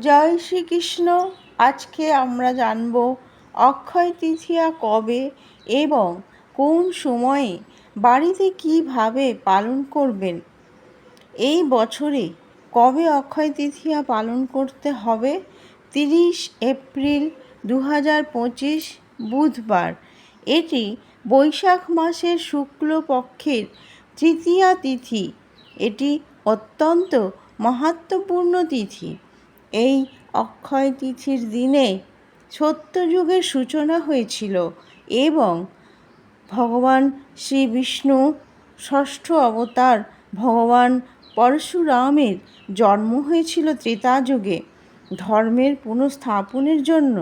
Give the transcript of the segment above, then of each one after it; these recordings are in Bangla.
জয় শ্রীকৃষ্ণ। আজকে আমরা জানব অক্ষয় তৃতীয়া কবে এবং কোন সময়ে বাড়িতে কীভাবে পালন করবেন? এই বছরে কবে অক্ষয় তৃতীয়া পালন করতে হবে? তিরিশ এপ্রিল দু হাজার পঁচিশ, বুধবার। এটি বৈশাখ মাসের শুক্লপক্ষের তৃতীয়া তিথি। এটি অত্যন্ত মাহাত্মপূর্ণ তিথি। এই অক্ষয় তিথির দিনে সত্যযুগের সূচনা হয়েছিল এবং ভগবান শ্রী বিষ্ণু ষষ্ঠ অবতার ভগবান পরশুরামের জন্ম হয়েছিল ত্রেতা যুগে ধর্মের পুনঃস্থাপনের জন্য।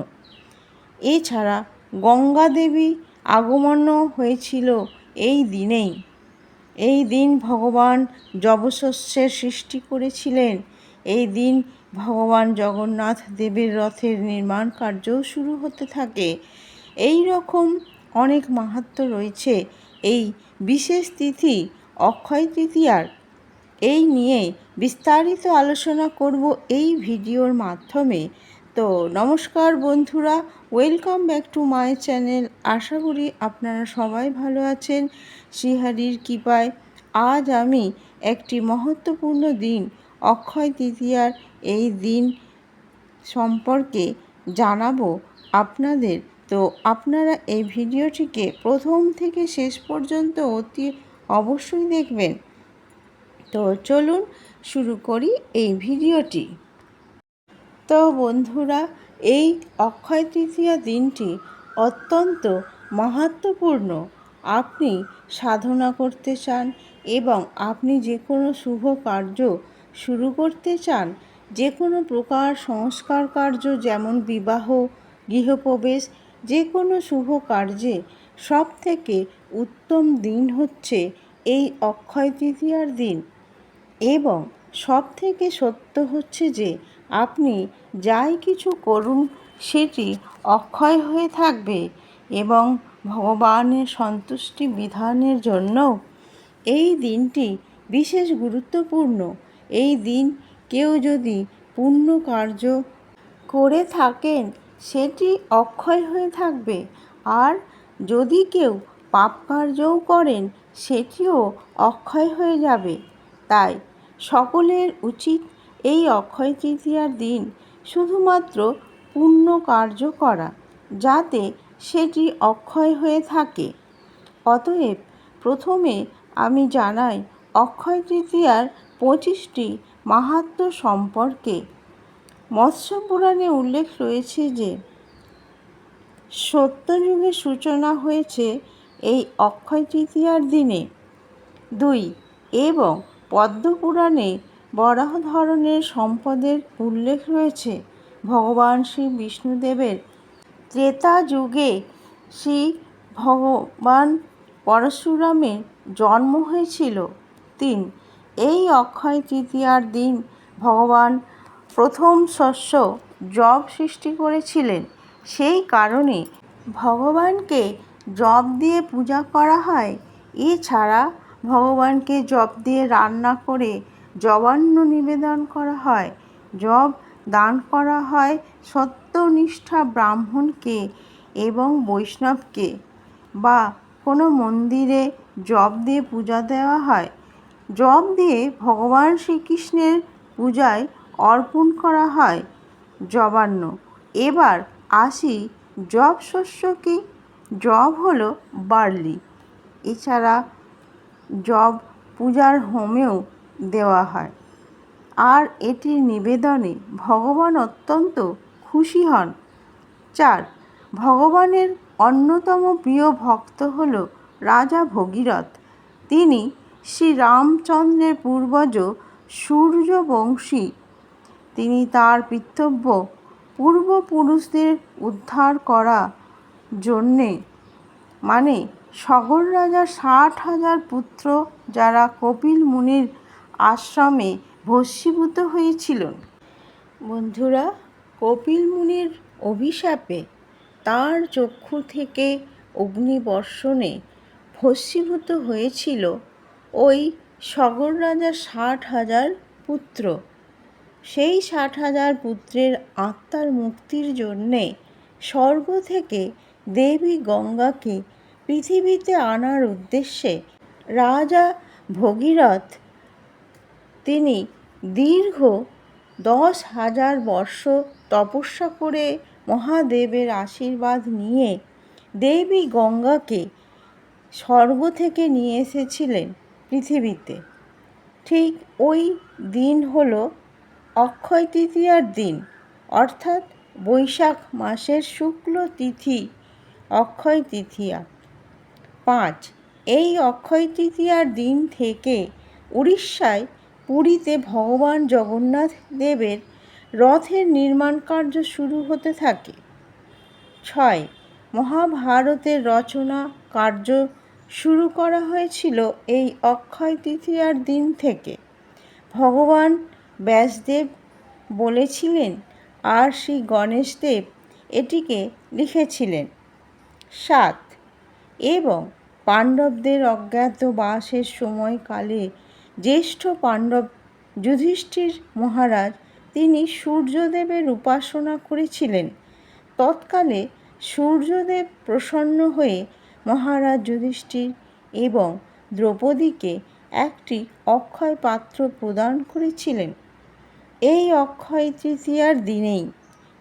এছাড়া গঙ্গা দেবী আগমনও হয়েছিল এই দিনেই। এই দিন ভগবান যবশস্যের সৃষ্টি করেছিলেন। এই দিন ভগবান জগন্নাথ দেবের রথের নির্মাণ কার্যও শুরু হতে থাকে। এই রকম অনেক মাহাত্ম রয়েছে। এই বিশেষ তিথি, অক্ষয় তৃতীয়ার, এই নিয়ে বিস্তারিত আলোচনা করব এই ভিডিওর মাধ্যমে। তো নমস্কার বন্ধুরা, welcome back to my channel. আশা করি আপনারা সবাই ভালো আছেন। শ্রীহারির কৃপায় আজ আমি একটি মহত্বপূর্ণ দিন, অক্ষয় তৃতীয়ার এই দিন সম্পর্কে জানাব আপনাদের। তো আপনারা এই ভিডিওটিকে প্রথম থেকে শেষ পর্যন্ত অতি অবশ্যই দেখবেন। তো চলুন শুরু করি এই ভিডিওটি। তো বন্ধুরা, এই অক্ষয় তৃতীয়া দিনটি অত্যন্ত মাহাত্মপূর্ণ আপনি সাধনা করতে চান এবং আপনি যে কোনো শুভ কার্য শুরু করতে চান যে কোনো প্রকার সংস্কার কার্য যেমন বিবাহ, গৃহপ্রবেশ যে কোনো শুভ কার্যে সব থেকে উত্তম দিন হচ্ছে এই অক্ষয় তৃতীয়ার দিন। এবং সব থেকে সত্য হচ্ছে যে আপনি যাই কিছু করুন, সেটি অক্ষয় হয়ে থাকবে এবং ভগবানের সন্তুষ্টি বিধানের জন্য এই দিনটি বিশেষ গুরুত্বপূর্ণ। এই দিন কেউ যদি পুণ্য কার্য করে থাকেন, সেটি অক্ষয় হয়ে থাকবে। আর যদি কেউ পাপ কার্যও করেন, সেটিও অক্ষয় হয়ে যাবে। তাই সকলের উচিত এই অক্ষয় তৃতীয়ার দিন শুধুমাত্র পুণ্য কার্য করা, যাতে সেটি অক্ষয় হয়ে থাকে। অতএব প্রথমে আমি জানাই, অক্ষয় তৃতীয়ার পঁচিশটি মাহাত্ম সম্পর্কে মৎস্য পুরাণে উল্লেখ রয়েছে যে সত্যযুগের সূচনা হয়েছে এই অক্ষয় তৃতীয়ার দিনে। দুই, এবং পদ্মপুরাণে বরাহ ধরনের সম্পদের উল্লেখ রয়েছে। ভগবান শ্রী বিষ্ণুদেবের ত্রেতা যুগে শ্রী ভগবান পরশুরামের জন্ম হয়েছিল। তিন এই অক্ষয় তৃতীয়ার দিন ভগবান প্রথম শস্য জব সৃষ্টি করেছিলেন। সেই কারণে ভগবানকে জব দিয়ে পূজা করা হয়। এছাড়া ভগবানকে জব দিয়ে রান্না করে জবান্ন নিবেদন করা হয়। জব দান করা হয় সত্যনিষ্ঠা ব্রাহ্মণকে এবং বৈষ্ণবকে বা কোনো মন্দিরে জব দিয়ে পূজা দেওয়া হয়। জব দিয়ে ভগবান শ্রীকৃষ্ণের পূজায় অর্পণ করা হয়। জবান্ন। এবার আসি জব শস্য কি জব হলো বার্লি। এছাড়া জব পূজার হোমেও দেওয়া হয়। আর এটির নিবেদনে ভগবান অত্যন্ত খুশি হন। চার, ভগবানের অন্যতম প্রিয় ভক্ত হল রাজা ভগীরথ। তিনি শ্রীরামচন্দ্রের পূর্বজ সূর্যবংশী। তিনি তার পিতব্য পূর্বপুরুষদের উদ্ধার করা জন্যে মানে সগর রাজার ষাট হাজার পুত্র যারা কপিল মুনির আশ্রমে ভস্মীভূত হয়েছিল বন্ধুরা, কপিল মুনির অভিশাপে তার চক্ষু থেকে অগ্নিবর্ষণে ভস্মীভূত হয়েছিল ওই সগর রাজার ষাট হাজার পুত্র। সেই ষাট হাজার পুত্রের আত্মার মুক্তির জন্যে স্বর্গ থেকে দেবী গঙ্গাকে পৃথিবীতে আনার উদ্দেশ্যে রাজা ভগীরথ, তিনি দীর্ঘ দশ হাজার বর্ষ তপস্যা করে মহাদেবের আশীর্বাদ নিয়ে দেবী গঙ্গাকে স্বর্গ থেকে নিয়ে এসেছিলেন। পৃথিবীতে। ঠিক ওই দিন হলো অক্ষয় তৃতীয়ার দিন, অর্থাৎ বৈশাখ মাসের শুক্ল তিথি, অক্ষয় তৃতীয়া। পাঁচ, এই অক্ষয় তৃতীয়ার দিন থেকে উড়িষ্যায় পুরীতে ভগবান জগন্নাথ দেবের রথের নির্মাণ কার্য শুরু হতে থাকে। ছয়, মহাভারতের রচনা কার্য শুরু করা হয়েছিল এই অক্ষয় তৃতীয়ার দিন থেকে। ভগবান ব্যাসদেব বলেছিলেন, আর শ্রী গণেশদেব এটিকে লিখেছিলেন সাত এবং পাণ্ডবদের অজ্ঞাতবাসের সময়কালে জ্যেষ্ঠ পাণ্ডব যুধিষ্ঠির মহারাজ তিনি সূর্যদেবের উপাসনা করেছিলেন। তৎকালে সূর্যদেব প্রসন্ন হয়ে মহারাজ যুধিষ্ঠির এবং দ্রৌপদীকে একটি অক্ষয় পাত্র প্রদান করেছিলেন। এই অক্ষয় তৃতীয়ার দিনেই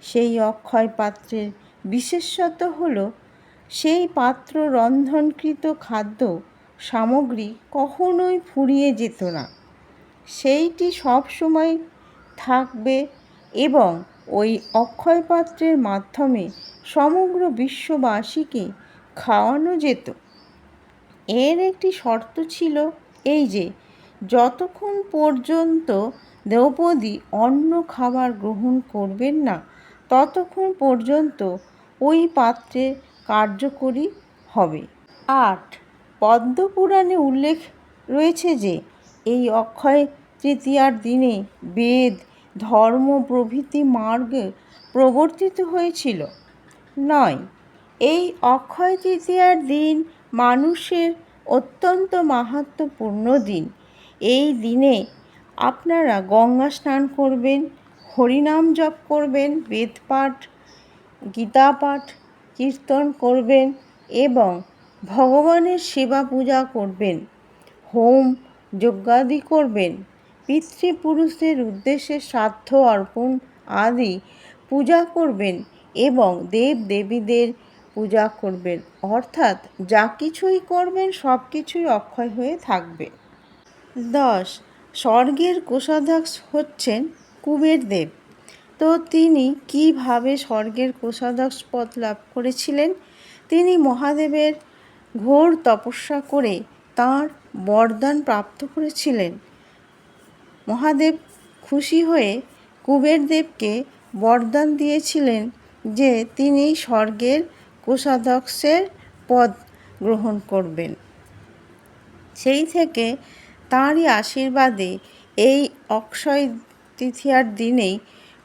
সেই অক্ষয় পাত্রের বিশেষত হল সেই পাত্র রন্ধনকৃত খাদ্য সামগ্রী কখনোই ফুরিয়ে যেত না। সেইটি সবসময় থাকবে এবং ওই অক্ষয় পাত্রের মাধ্যমে সমগ্র বিশ্ববাসীকে খাওয়ানো যেত। এর একটি শর্ত ছিল এই যে, যতক্ষণ পর্যন্ত দ্রৌপদী অন্য খাবার গ্রহণ করবেন না, ততক্ষণ পর্যন্ত ওই পাত্রে কার্যকরী হবে। আট। পদ্মপুরাণে উল্লেখ রয়েছে যে, এই অক্ষয় তৃতীয়ার দিনে বেদ, ধর্ম প্রভৃতি মার্গ প্রবর্তিত হয়েছিল। নয়। এই অক্ষয় তৃতীয়ার দিন মানুষের অত্যন্ত মাহাত্ম্যপূর্ণ দিন। এই দিনে আপনারা গঙ্গা স্নান করবেন, হরিনাম জপ করবেন, বেদপাঠ, গীতাপাঠ কীর্তন করবেন এবং ভগবানের সেবা পূজা করবেন, হোম যজ্ঞাদি করবেন, পিতৃপুরুষদের উদ্দেশ্যে শ্রাদ্ধ, অর্পণ আদি পূজা করবেন এবং দেব দেবীদের পূজা করবেন। অর্থাৎ যা কিছুই করবেন সব কিছুই অক্ষয় হয়ে থাকবে। দশ, স্বর্গের কোষাধ্যক্ষ হচ্ছেন কুবের দেব তো তিনি কীভাবে স্বর্গের কোষাধ্যক্ষ পদ লাভ করেছিলেন? তিনি মহাদেবের ঘোর তপস্যা করে তাঁর বরদান প্রাপ্ত করেছিলেন। মহাদেব খুশি হয়ে কুবেরদেবকে বরদান দিয়েছিলেন যে তিনি স্বর্গের কোষাধ্যক্ষের পদ গ্রহণ করবেন। সেই থেকে তাঁরই আশীর্বাদে এই অক্ষয় তৃতীয়ার দিনেই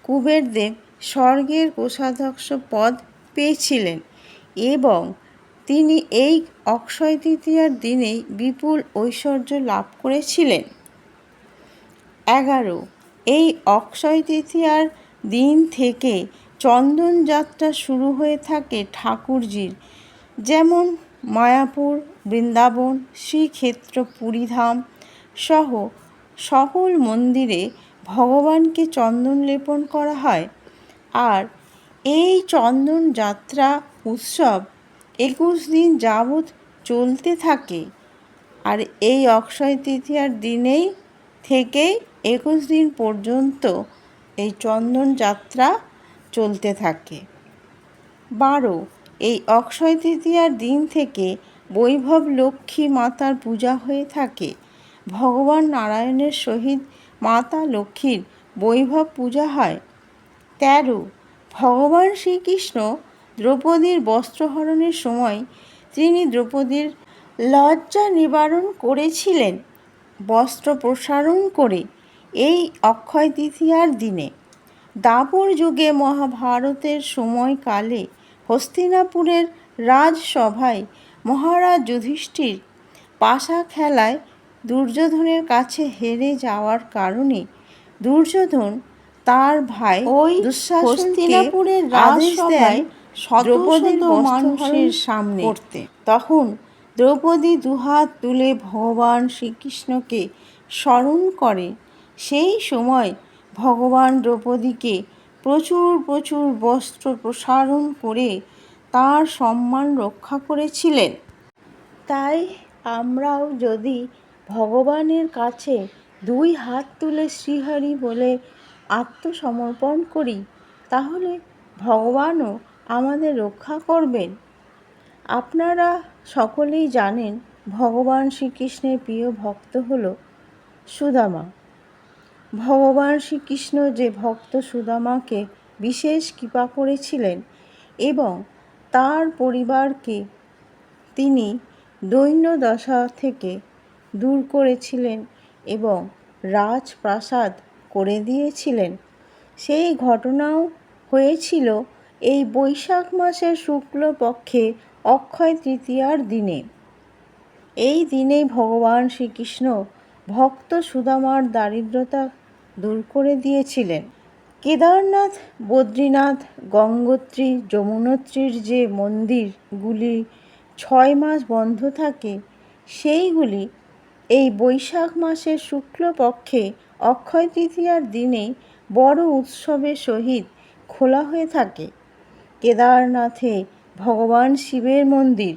কুবেরদেব স্বর্গের কোষাধ্যক্ষ পদ পেয়েছিলেন এবং তিনি এই অক্ষয় তৃতীয়ার দিনেই বিপুল ঐশ্বর্য লাভ করেছিলেন। এগারো, এই অক্ষয় তৃতীয়ার দিন থেকে চন্দন যাত্রা শুরু হয়ে থাকে ঠাকুরজির। যেমন মায়াপুর, বৃন্দাবন শ্রীক্ষেত্র পুরীধাম সহ সকল মন্দিরে ভগবানকে চন্দন লেপন করা হয়। আর এই চন্দন যাত্রা উৎসব একুশ দিন যাবৎ চলতে থাকে। আর এই অক্ষয় তৃতীয়ার দিনেই থেকেই একুশ দিন পর্যন্ত এই চন্দন যাত্রা চলতে থাকে। বারো, এই অক্ষয় তৃতীয়ার দিন থেকে বৈভব লক্ষ্মী মাতার পূজা হয়ে থাকে। ভগবান নারায়ণের সহিত মাতা লক্ষ্মীর বৈভব পূজা হয়। তেরো, ভগবান শ্রীকৃষ্ণ দ্রৌপদীর বস্ত্রহরণের সময় তিনি দ্রৌপদীর লজ্জা নিবারণ করেছিলেন বস্ত্র প্রসারণ করে এই অক্ষয় তৃতীয়ার দিনে। দাপর যুগে মহাভারতের সময়কালে হস্তিনাপুরের রাজসভায় মহারাজ যুধিষ্ঠির পাশা খেলায় দুর্যোধনের কাছে হেরে যাওয়ার কারণে দুর্যোধন তার ভাই ওই হস্তিনাপুরের রাজসভায় দ্রৌপদীর মানুষের সামনে করতে। তখন দ্রৌপদী দুহাত তুলে ভগবান শ্রীকৃষ্ণকে স্মরণ করে সেই সময় ভগবান দ্রৌপদীকে প্রচুর প্রচুর বস্ত্র প্রসারণ করে তার সম্মান রক্ষা করেছিলেন। তাই আমরাও যদি ভগবানের কাছে দুই হাত তুলে শ্রীহরি বলে আত্মসমর্পণ করি, তাহলে ভগবানও আমাদের রক্ষা করবেন। আপনারা সকলেই জানেন, ভগবান শ্রীকৃষ্ণের প্রিয় ভক্ত হল সুদামা। ভগবান শ্রীকৃষ্ণ যে ভক্ত সুদামাকে বিশেষ কৃপা করেছিলেন এবং তার পরিবারকে তিনি দৈন্যদশা থেকে দূর করেছিলেন এবং রাজপ্রাসাদ করে দিয়েছিলেন। সেই ঘটনাও হয়েছিল এই বৈশাখ মাসের শুক্লপক্ষে অক্ষয় তৃতীয়ার দিনে। এই দিনেই ভগবান শ্রীকৃষ্ণ ভক্ত সুদামার দারিদ্রতা দূর করে দিয়েছিলেন। কেদারনাথ, বদ্রীনাথ, গঙ্গোত্রী, যমুনোত্রীর যে মন্দিরগুলি ছয় মাস বন্ধ থাকে, সেইগুলি এই বৈশাখ মাসের শুক্লপক্ষে অক্ষয় তৃতীয়ার দিনে বড় উৎসবের সহিত খোলা হয়ে থাকে। কেদারনাথে ভগবান শিবের মন্দির,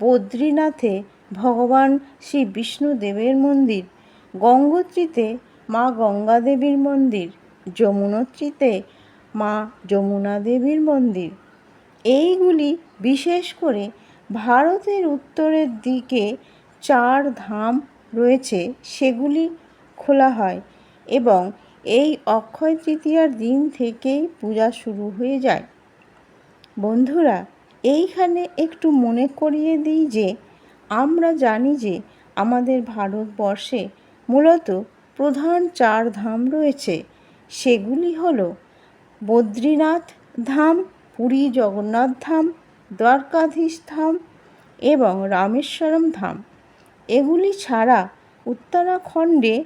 বদ্রীনাথে ভগবান শ্রী বিষ্ণুদেবের মন্দির, গঙ্গোত্রীতে মা গঙ্গা দেবীর মন্দির যমুনোত্রীতে মা যমুনা দেবীর মন্দির। এইগুলি বিশেষ করে ভারতের উত্তরের দিকে চার ধাম রয়েছে, সেগুলি খোলা হয় এবং এই অক্ষয় তৃতীয়ার দিন থেকেই পূজা শুরু হয়ে যায়। বন্ধুরা, এইখানে একটু মনে করিয়ে দিই যে, আমরা জানি যে আমাদের ভারতবর্ষে মূলত প্রধান চার ধাম রয়েছে। সেগুলি হল বদ্রীনাথ ধাম, পুরী জগন্নাথ ধাম, দ্বারকাধীশ ধাম এবং রামেশ্বরম ধাম। এগুলি ছাড়া উত্তরাখণ্ডে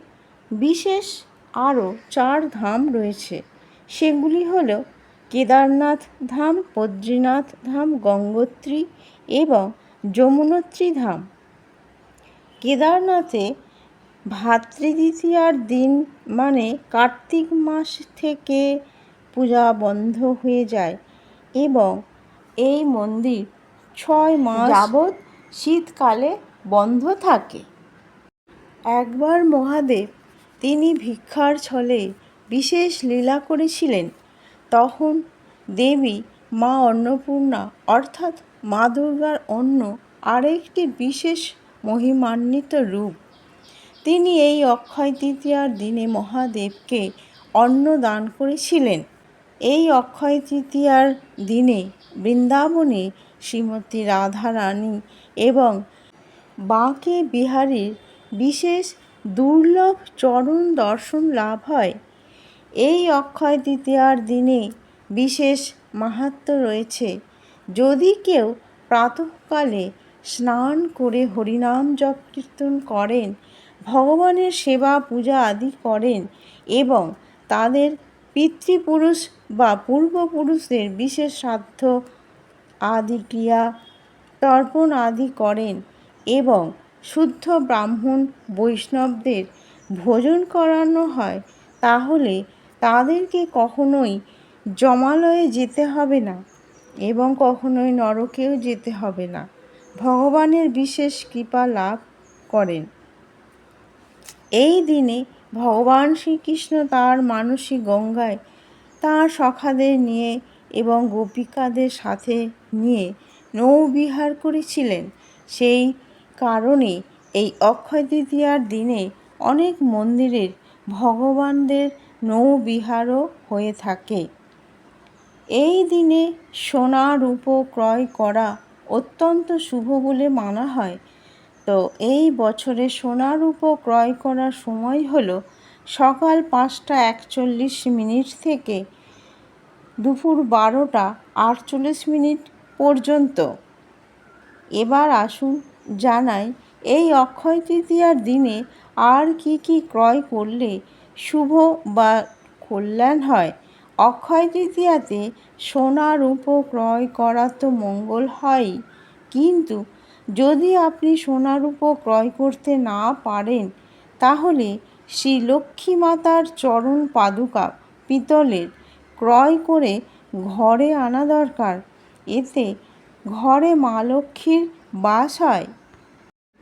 বিশেষ আরও চার ধাম রয়েছে। সেগুলি হল কেদারনাথ ধাম, বদ্রীনাথ ধাম, গঙ্গোত্রী এবং যমুনোত্রী ধাম। কেদারনাথে ভাতৃদ্বিতীয়ার দিন মানে কার্তিক মাস থেকে পূজা বন্ধ হয়ে যায় এবং এই মন্দির ছয় মাস যাবৎ শীতকালে বন্ধ থাকে। একবার মহাদেব তিনি ভিক্ষার ছলে বিশেষ লীলা করেছিলেন তখন দেবী মা অন্নপূর্ণা অর্থাৎ মা দুর্গার অন্য আরেকটি বিশেষ মহিমান্বিত রূপ তিনি এই অক্ষয় তৃতীয়ার দিনে মহাদেবকে অন্ন দান করেছিলেন। এই অক্ষয় তৃতীয়ার দিনে বৃন্দাবনে শ্রীমতী রাধারানী এবং বাঁকে বিহারীর বিশেষ দুর্লভ চরণ দর্শন লাভ হয়। এই অক্ষয় তৃতীয়ার দিনে বিশেষ মাহাত্ম রয়েছে। যদি কেউ প্রাতঃকালে স্নান করে হরিনাম জপ কীর্তন করেন ভগবানের সেবা পূজা আদি করেন এবং তাদের পিতৃপুরুষ বা পূর্বপুরুষদের বিশেষ শ্রাদ্ধ আদি ক্রিয়া তর্পণ আদি করেন এবং শুদ্ধ ব্রাহ্মণ বৈষ্ণবদের ভোজন করানো হয়, তাহলে তাদেরকে কখনোই জমালয়ে যেতে হবে না এবং কখনোই নরকেও যেতে হবে না। ভগবানের বিশেষ কৃপা লাভ করেন। এই দিনে ভগবান শ্রীকৃষ্ণ তার মানসিক গঙ্গায় তাঁর সখাদের নিয়ে এবং গোপিকাদের সাথে নিয়ে নৌবিহার করেছিলেন। সেই কারণে এই অক্ষয় তৃতীয়ার দিনে অনেক মন্দিরের ভগবানদের নৌবিহারও হয়ে থাকে। এই দিনে সোনা রূপো ক্রয় করা অত্যন্ত শুভ বলে মানা হয়। তো এই বছরে সোনা রূপো ক্রয় করার সময় হলো সকাল পাঁচটা একচল্লিশ মিনিট থেকে দুপুর বারোটা আটচল্লিশ মিনিট পর্যন্ত। এবার আসুন জানাই, এই অক্ষয় তৃতীয়ার দিনে আর কি কি ক্রয় করলে শুভ বা কল্যাণ হয়? অক্ষয় তৃতীয়াতে সোনা রূপো ক্রয় করা তো মঙ্গল হয়ই, কিন্তু যদি আপনি সোনা রূপো ক্রয় করতে না পারেন, তাহলে শ্রী লক্ষ্মী মাতার চরণ পাদুকা পিতলের ক্রয় করে ঘরে আনা দরকার। এতে ঘরে মা লক্ষ্মীর বাস হয়।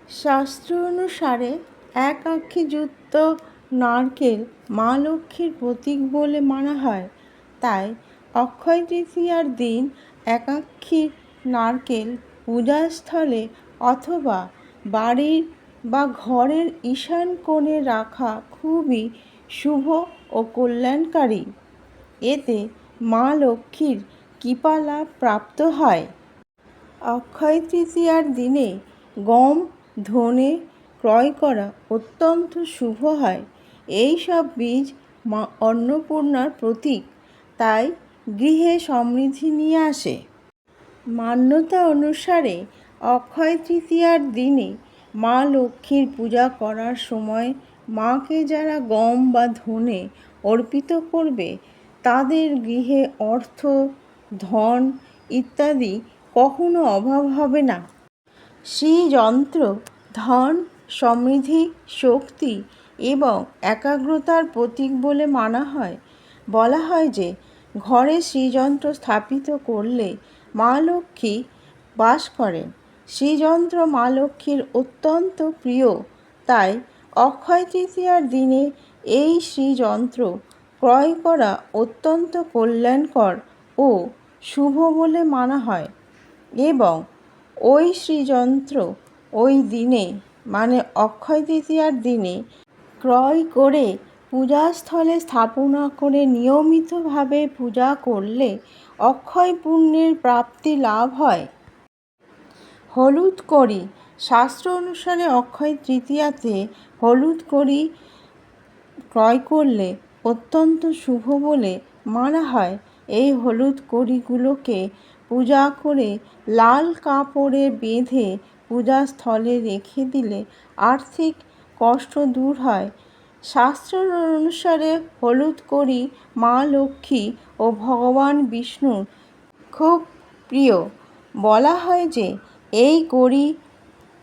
শাস্ত্র অনুসারে এক আক্ষিযুক্ত নারকেল মা লক্ষ্মীর প্রতীক বলে মানা হয়। তাই অক্ষয় তৃতীয়ার দিন একাক্ষী নারকেল পূজাস্থলে অথবা বাড়ির বা ঘরের ঈশান কোণে রাখা খুবই শুভ ও কল্যাণকারী। এতে মা লক্ষ্মীর কৃপালাভ প্রাপ্ত হয়। অক্ষয় তৃতীয়ার দিনে গম, ধনে ক্রয় করা অত্যন্ত শুভ হয়। এই সব বীজ মা অন্নপূর্ণার প্রতীক, তাই গৃহে সমৃদ্ধি নিয়ে আসে। মান্যতা অনুসারে অক্ষয় তৃতীয়ার দিনে মা লক্ষ্মীর পূজা করার সময় মাকে যারা গম বা ধনে অর্পিত করবে, তাদের গৃহে অর্থ, ধন ইত্যাদি কখনো অভাব হবে না। শ্রীযন্ত্র ধন, সমৃদ্ধি, শক্তি এবং একাগ্রতার প্রতীক বলে মানা হয়। বলা হয় যে, ঘরে শ্রীযন্ত্র স্থাপিত করলে মা লক্ষ্মী বাস করেন। শ্রীযন্ত্র মা লক্ষ্মীর অত্যন্ত প্রিয়। তাই অক্ষয় তৃতীয়ার দিনে এই শ্রীযন্ত্র ক্রয় করা অত্যন্ত কল্যাণকর ও শুভ বলে মানা হয় এবং ওই শ্রীযন্ত্র ওই দিনে মানে অক্ষয় তৃতীয়ার দিনে ক্রয় করে পূজাস্থলে স্থাপনা করে নিয়মিতভাবে পূজা করলে অক্ষয় পুণ্যের প্রাপ্তি লাভ হয়। হলুদ কড়ি শাস্ত্র অনুসারে অক্ষয় তৃতীয়াতে হলুদ কড়ি ক্রয় করলে অত্যন্ত শুভ বলে মানা হয়। এই হলুদ কড়িগুলোকে পূজা করে লাল কাপড়ে বেঁধে পূজাস্থলে রেখে দিলে আর্থিক কষ্ট দূর হয়। শাস্ত্র অনুসারে হলুদ কড়ি মা লক্ষ্মী ও ভগবান বিষ্ণুর খুব প্রিয়। বলা হয় যে, এই কড়ি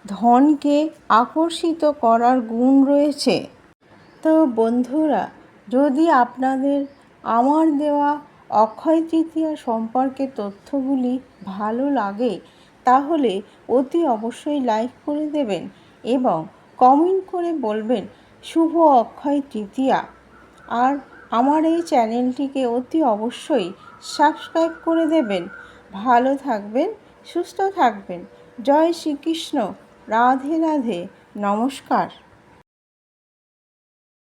ধনকে আকর্ষিত করার গুণ রয়েছে। তো বন্ধুরা, যদি আপনাদের আমার দেওয়া অক্ষয় তৃতীয়া সম্পর্কে তথ্যগুলি ভালো লাগে, তাহলে অতি অবশ্যই লাইক করে দেবেন এবং কমেন্ট করে বলবেন, শুভ অক্ষয় তৃতীয়া। আর আমার এই চ্যানেলটিকে অতি অবশ্যই সাবস্ক্রাইব করে দেবেন। ভালো থাকবেন, সুস্থ থাকবেন। জয় শ্রীকৃষ্ণ। রাধে রাধে। নমস্কার।